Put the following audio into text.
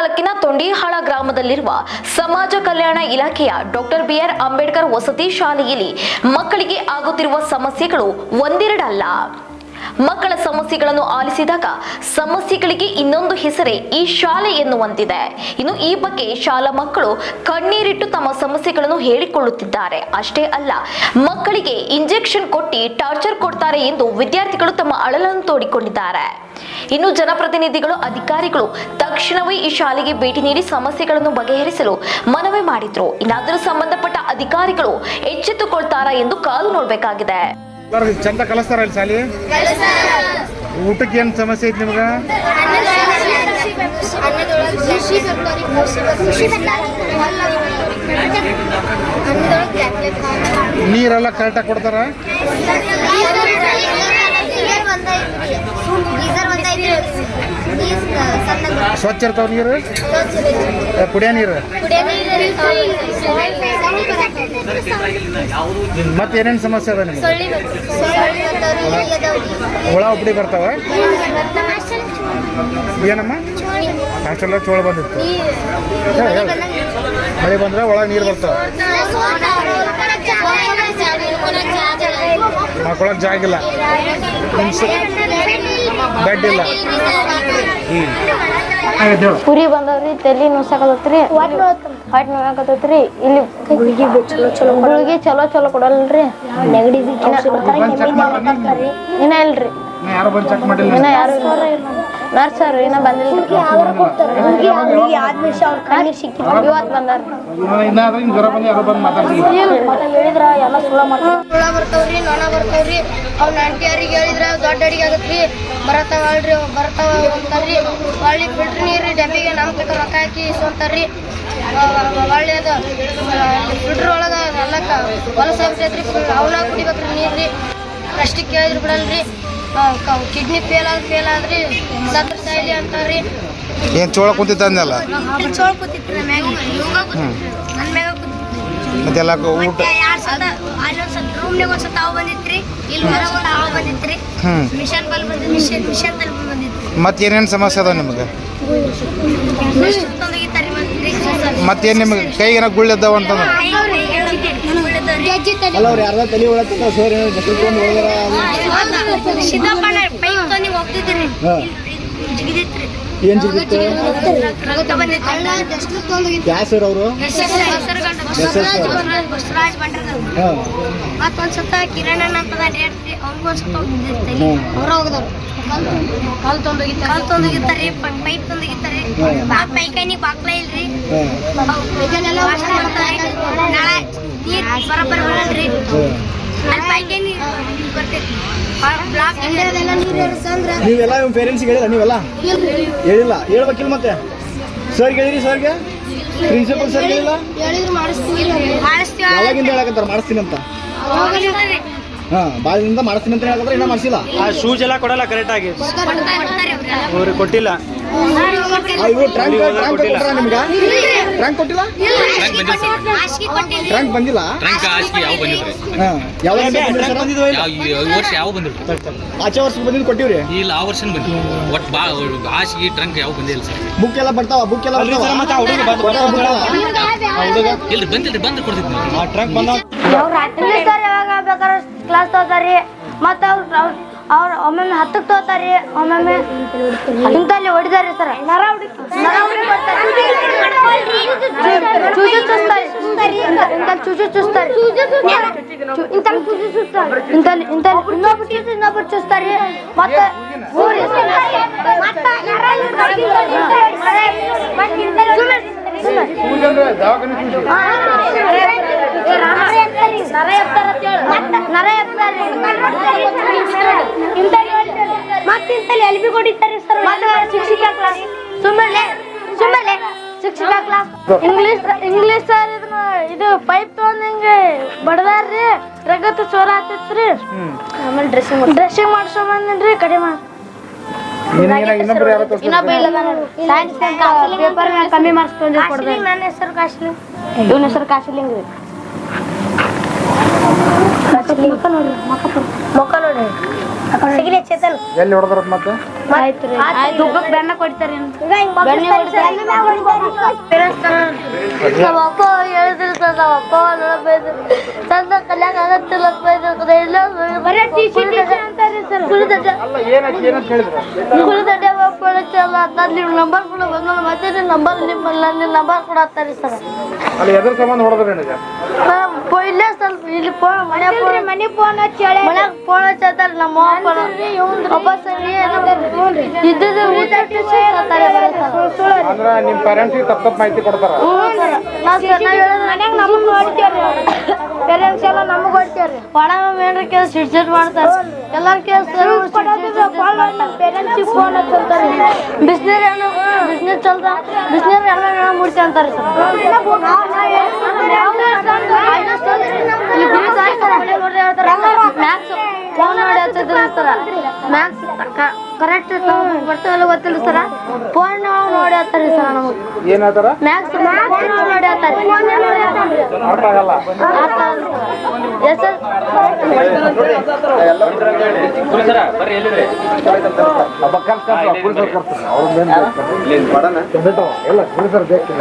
ತಾಲೂಕಿನ ತೊಂಡಿಹಾಳ ಗ್ರಾಮದಲ್ಲಿರುವ ಸಮಾಜ ಕಲ್ಯಾಣ ಇಲಾಖೆಯ ಡಾಕ್ಟರ್ ಬಿಆರ್ ಅಂಬೇಡ್ಕರ್ ವಸತಿ ಶಾಲೆಯಲ್ಲಿ ಮಕ್ಕಳಿಗೆ ಆಗುತ್ತಿರುವ ಸಮಸ್ಯೆಗಳು ಒಂದೆರಡಲ್ಲ. ಮಕ್ಕಳ ಸಮಸ್ಯೆಗಳನ್ನು ಆಲಿಸಿದಾಗ ಸಮಸ್ಯೆಗಳಿಗೆ ಇನ್ನೊಂದು ಹೆಸರೇ ಈ ಶಾಲೆ ಎನ್ನುವಂತಿದೆ. ಇನ್ನು ಈ ಬಗ್ಗೆ ಶಾಲಾ ಮಕ್ಕಳು ಕಣ್ಣೀರಿಟ್ಟು ತಮ್ಮ ಸಮಸ್ಯೆಗಳನ್ನು ಹೇಳಿಕೊಳ್ಳುತ್ತಿದ್ದಾರೆ. ಅಷ್ಟೇ ಅಲ್ಲ, ಮಕ್ಕಳಿಗೆ ಇಂಜೆಕ್ಷನ್ ಕೊಟ್ಟಿ ಟಾರ್ಚರ್ ಕೊಡ್ತಾರೆ ಎಂದು ವಿದ್ಯಾರ್ಥಿಗಳು ತಮ್ಮ ಅಳಲನ್ನು ತೋಡಿಕೊಂಡಿದ್ದಾರೆ. ಇನ್ನು ಜನಪ್ರತಿನಿಧಿಗಳು, ಅಧಿಕಾರಿಗಳು ತಕ್ಷಣವೇ ಈ ಶಾಲೆಗೆ ಭೇಟಿ ನೀಡಿ ಸಮಸ್ಯೆಗಳನ್ನು ಬಗೆಹರಿಸಲು ಮನವಿ ಮಾಡಿದ್ರು. ಇನ್ನಾದರೂ ಸಂಬಂಧಪಟ್ಟ ಅಧಿಕಾರಿಗಳು ಎಚ್ಚೆತ್ತುಕೊಳ್ತಾರ ಎಂದು ಕಾದು ನೋಡಬೇಕಾಗಿದೆ. ಚಂದ ಕಲಿಸ್ತಾರ ಊಟಕ್ಕೆ ಏನು ಸಮಸ್ಯೆ ಐತಿ ನಿಮ್ಗೆ? ನೀರೆಲ್ಲ ಕರೆಕ್ಟಾಗಿ ಕೊಡ್ತಾರ? ಸ್ವಚ್ಛ ಇರ್ತಾವ ನೀರು ಕುಡಿಯೋ ನೀರು ಮತ್ತೆ ಏನೇನು ಸಮಸ್ಯೆ ಅದ ನಿಮ್ಗೆ ಹುಳ ಉಪ್ಪಡಿ ಬರ್ತಾವ ಏನಮ್ಮ ಹಾಸ್ಟೆಲ್ಲ ಚೋಳ ಬಂದಿತ್ತು ಮಳೆ ಬಂದ್ರೆ ಒಳಗೆ ನೀರು ಬರ್ತಾವ ಮಕ್ಕಳಕ್ಕೆ ಜಾಗ ಇಲ್ಲ. ಬೆಡ್ ಇಲ್ಲ. ಪುರಿ ಬಂದವ್ರಿ ತಲಿ ನುಸಾಕತ್ತೈತ್ರಿ ಹೊಟ್ಟೆ ನೋವಾಕತ್ತೈತ್ರಿ ಇಲ್ಲಿ ಗುಳಿಗೆ ಚಲೋ ಚಲೋ ಗುಳಿಗೆ ಚಲೋ ಚಲೋ ಕೊಡಲ್ರಿ. ನೆಗಡಿ ಇನ್ನ ಇಲ್ರಿ. ಯಾರು ಬಂದ್ ಚೆಕ್ ಮಾಡಿಲ್ಲ? ಇನ್ನ ಯಾರು ನರ್ಸ್ ಅವ್ರು ಇನ್ನ ಬಂದಿಲ್ರಿ ಇವತ್ತು ಬಂದಾರ. ಹುಳ ಬರ್ತಾವ್ರಿ ನೊಣ ಬರ್ತಾವ್ರಿ ಅವ್ನ ಆಂಟಿಯರಿಗೆ ಹೇಳಿದ್ರ ದೊಡ್ಡ ಅಡಿಗೆ ಆಗತ್ರಿ. ಬರತಾವ ಅಲ್ರಿ ಅವ್ ಬರ್ತಾವ ಅಂತಾರ್ರಿ. ಹೊಳ್ಳಿ ಫಿಲ್ಟರ್ ನೀರು ಡಬ್ಬಿಗೆ ನಮ್ಮ ತಕ ರೊಕ್ಕ ಹಾಕಿ ಇಸ್ಕೊಂತಾರ್ರಿ. ಹೊಳ್ಳಿ ಅದು ಫಿಲ್ಟರ್ ಒಳಗ ಎಲ್ಲ ಹೊಲಸ ಆಗ್ತೈತ್ರಿ ಅವನ ಕುಡಿಬೇಕ್ರಿ ನೀರ್ರಿ. ಅಷ್ಟಕ್ಕೆ ಕೇಳಿದ್ರು ಬಿಡಲ್ರಿ. ಕಿಡ್ನಿ ಫೇಲ್ ಆದ್ ಫೇಲ್ ಆದ್ರಿ ಸತ್ರ ಅಂತಾರ್ರಿ. ಏನು ಚೋಳ ಕುಂತಿತ್ತು ಅಂದಲ್ಲ ಇಲ್ಲಿ ಚೋಳ್ ಕೂತಿತ್ರಿ ಮ್ಯಾಗ. ಇವಾಗ ನನ್ನ ಮ್ಯಾಗ ಕೂತಿತ್ರಿ ಮತ್ತೆಲ್ಲ ಊಟ ಮತ್ತೆ ಎರಡ್ ಸತ ರೂಮ್ನಾಗ ಒಂದ್ ಸತ ಅವ್ ಬಂದಿತ್ರಿ. ಇಲ್ಲಿ ಹೊರಗೆ ಒಂದ್ ಅವ್ ಬಂದಿತ್ರಿ. ಮಿಷನ್ ಬಲ್ ಬಂದಿತ್ತು ಮಿಷನ್ ಮಿಷನ್ ತಲ್ ಬಂದಿತ್ರಿ. ಮತ್ತೆ ಏನೇನು ಸಮಸ್ಯೆ ಅದಾವ ನಿಮಗೆ? ಮತ್ತೇನು ನಿಮಗೆ ಕೈಗೆ ಏನೋ ಗುಳ್ಳಿದ್ದಾವ ಅಂತಂದ್ರೆ? ಸಿದ್ದಪ್ಪಣ್ಣ ಪೈಪ್ ತೊಂದಿ ಹೋಗ್ತಿದ್ರಿ ಜಿಗಿದಿತ್ರಿ. ಏನ್ ರಗತ ಬಂದಿತ್ತು ಗ್ಯಾಸ್ ಅವರು? ಮತ್ತೊಂದ್ ಸತ ಕಿರಣ್ ಅಣ್ಣ ಅಂತ ಹೇಳ್ರಿ ಅವ್ರಿಗೂ ಒಂದ್ ಸತ ಬಂದಿತ್ತು ಅವ್ರ ಹೋಗದವ್ರು ಕಾಲ್ ತೊಂದೋಗಿತ್ತ ಕಾಲ್ ಪೈಪ್ ಪೈಕಾನಿ ಬಾಕ್ಲ ಇಲ್ರಿ. ನಾಳೆ ನೀರ್ ಬರಬ್ಬರ ಬರಲ್ರಿ. ನೀವೆಲ್ಲ ನಿಮ್ಮ ಪೇರೆಂಟ್ಸ್ ಹೇಳಿಲ್ಲ ನೀವೆಲ್ಲ? ಹೇಳಿಲ್ಲ. ಹೇಳ್ಬೇಕಿಲ್ಲ ಮತ್ತೆ? ಸರ್ ಹೇಳಿರಿ ಸರ್ಗೆ ಪ್ರಿನ್ಸಿಪಲ್ ಸರ್ ಹೇಳಿಲ್ಲ? ಯಾವಾಗಿಂದ ಹೇಳಕತ್ತಾರ? ಮಾಡಿಸ್ತೀನಿ ಅಂತ. ಹಾ ಬಾಳಿಂದ ಮಾಡಿಸ್ತೀನಿ ಅಂತ ಹೇಳಿದ್ರೆ ಇನ್ನೂ ಮಾಡಿಸಿಲ್ಲ? ಆ ಶೂಸ್ ಎಲ್ಲ ಕೊಡಲ್ಲ ಕರೆಕ್ಟ್ ಆಗಿ. ಅವ್ರಿಗೆ ಕೊಟ್ಟಿಲ್ಲ. ಇವು ಟ್ರಂಕ್ ಟ್ರಂಕ್ ಕೊಟ್ಟರಾ ನಿಮ್ಗೆ? ಟ್ರಂಕ್ ಕೊಟ್ಟಿಲ್ಲ? ಟ್ರಂಕ್ ಬಂದಿಲ್ಲ ಟ್ರಂಕ್ ಆಸ್ಕಿ ಯಾವ ಬಂದಿದ್ರಿ? ಯಾವ ಈ ವರ್ಷ ಯಾವ ಬಂದಿದ್ರು ಆಚೆ ವರ್ಷ ಬಂದಿದ್ದು ಕೊಟ್ಟಿವ್ರಿ? ಇಲ್ಲ ಆ ವರ್ಷ ಬಂದಿ ಒಟ್ ಬಾ ಆಸ್ಕಿ ಟ್ರಂಕ್ ಯಾವ ಬಂದಿಲ್ಲ ಸರ್. ಬುಕ್ ಎಲ್ಲ ಬರ್ತಾವ ಬುಕ್ ಎಲ್ಲ ಬರ್ತಾವ. ಮತ್ತೆ ಆ ಹುಡುಗ ಹುಡುಗ ಇಲ್ಲ ಬಂದಿಲ್ರಿ ಬಂದು ಕೊಡ್ತಿದ್ವಿ ನಾವು. ಆ ಟ್ರಂಕ್ ಬಂದ ರಾತ್ರಿ ಸರ್ ಯಾವಾಗ ಬೇಕಾದ್ರೆ ಕ್ಲಾಸ್ ತಗೋತಾರಿ ಮತ್ತೆ ಅವ್ರು ಅವ್ರು ಅವ್ರು ಒಮ್ಮೊಮ್ಮೆ ಹತ್ತಕ್ಕೆ ತಗೋತಾರಿ ಒಮ್ಮೊಮ್ಮೆ ಇಂತಲ್ಲಿ ಹೊಡಿದಾರಿ ಸರ್ ನರ ಹೊಡಿ ನರ ಹೊಡಿ ಚೂಜು ಚೂಸ್ತಾರೆ ಇಂತಲ್ಲಿ ಚೂಜು ಚೂಸ್ತಾರೆ ಇಂತಲ್ಲಿ ಚೂಜು ಚೂಸ್ತಾರೆ ಇಂತಲ್ಲಿ ಇಂತಲ್ಲಿ ಇನ್ನೊಬ್ರು ಟೀಚರ್ ಇನ್ನೊಬ್ರು ಚೂಸ್ತಾರೆ ಮತ್ತೆ ಊರಿ ಮತ್ತೆ ನರ ಮತ್ತಿಂತಲ್ಲಿ ಎಲ್ ಬಿ ಕೊಡಿತಾರೆ ಸರ್ ಶಿಕ್ಷಕ ಕ್ಲಾಸ್ ಸುಮ್ಮನೆ ಸುಮ್ಮನೆ. ಶಿಕ್ಷಕ ಕ್ಲಾಸ್ ಇಂಗ್ಲಿಷ್ ಇಂಗ್ಲಿಷ್ ಸರ್ ಇದನ್ನ ಇದು ಪೈಪ್ ತಗೊಂಡ್ ಹಿಂಗೆ ಬಡದಾರ್ರಿ. ರಗತ್ ಚೋರ ಆತೈತ್ರಿ ಆಮೇಲೆ ಡ್ರೆಸ್ಸಿಂಗ್ ಡ್ರೆಸ್ಸಿಂಗ್ ಮಾಡ್ಸೋಬಂದ್ರಿ ಕಡಿಮೆ ಪೇಪರ್ ಕಮ್ಮಿ ಕೊಡ್ದೆ. ನನ್ನ ಹೆಸರು ಕಾಶ್ಲಿ ಇವನ ಹೆಸರು ಕಾಶಿಲಿಂಗ್. ರೀ ನೋಡಿ ಸಿಗಲಿ ಚೇತನ್. ಎಲ್ಲಿ ಹೊಡೆದ್ರ ಮತ್ತೆ? ಆಯ್ತು ರೀ. ದುಗ್ಗಕ್ಕೆ ಬೆನ್ನ ಕೊಡ್ತಾರೆ ಬೆನ್ನಿ ನಮ್ಮ ಅಪ್ಪ ಹೇಳಿದ್ರು ಸರ್ ನಮ್ಮ ಅಪ್ಪ ತಂದ ಕಲ್ಯಾಣ ಆಗತ್ತಿಲ್ಲ ಅಂತ ಬೈದ್ರು ಇಲ್ಲ ಬರೀ ಟಿ ಸಿ ಅಂತಾರೆ ಸರ್. ಕುಳಿತಡ್ಡೆ ಅಲ್ಲ ಏನಕ್ಕೆ ಏನಂತ ಹೇಳಿದ್ರು? ಕುಳಿತಡ್ಡೆ ಪೊಲೀಸಲ್ಲ ಅಂತ ನೀವು ನಂಬರ್ ಕೂಡ ಬಂದ್ರೆ ಮತ್ತೆ ನಿಮ್ಮ ನಂಬರ್ ನಿಮ್ಮಲ್ಲ ನಿಮ್ಮ ನಂಬರ್ ಕೊಡತ್ತಾರೆ ಸರ್. ಅಲ್ಲಿ ಎದ್ರ ಸಂಬಂಧ ಹೊಡೆದ್ರೆ ನಿನಗೆ ಇಲ್ಲೇ ಸ್ವಲ್ಪ ಇಲ್ಲಿ ಫೋನ್ ಮನೆ ಫೋನ್ ಮನೆ ಫೋನ್ ಹಚ್ಚಿ ಮನ್ಯಾಗ ಫೋನ್ ಹಚ್ಚತ್ತಾರ ನಮ್ಮ ಫೋನ್ ಸರಿ ಇದ್ದದ್ದು ಊಟ ಅಂದ್ರ ನಿಮ್ಮ ಪೇರೆಂಟ್ಸಿಗೆ ತಪ್ಪ ತಪ್ಪ ಮಾಹಿತಿ ಕೊಡ್ತಾರ? ಮನ್ಯಾಗ ನಮಗೆ ಪೇರೆಂಟ್ಸ್ ಎಲ್ಲ ನಮಗ್ ಏನ್ರ ಕೇಸ್ ಸಿಡ್ಸಿಟ್ ಮಾಡ್ತಾರೆ? ಎಲ್ಲರ ಕೇಸ್ ಪೇರೆಂಟ್ಸಿಗೆ ಫೋನ್ ಹಚ್ಚಂತಾರೆ ಬಿಸ್ನೀರ್ ಏನೋ ಬಿಸ್ನೀರ್ ಚಲ್ತ ಬಿಸ್ನೆಸ್ ಎಲ್ಲ శ్రీశాంత్ ಮ್ಯಾಕ್ಸ್ ಫೋನ್ ನೋಡಿ ಹಚ್ಚಿದ್ರು ಸರ ಮ್ಯಾಕ್ಸ್ ಕರೆಕ್ಟ್ ಬರ್ತಾವಲ್ಲ ಗೊತ್ತಿಲ್ಲ ಸರ ಫೋನ್ ನೋಡಿ ಹೇಳ್ತಾರೆ ಸರ ನಮಗೆ ಏನ್ ಹೇಳ್ತಾರ ಮ್ಯಾಕ್ಸ್ ಫೋನ್ ನೋಡಿ ಹತ್ತಾರೆ ಅರ್ಥ ಆಗಲ್ಲ ಎಸ್ ಸರ್ ಇಲ್ಲ ಬೇಕು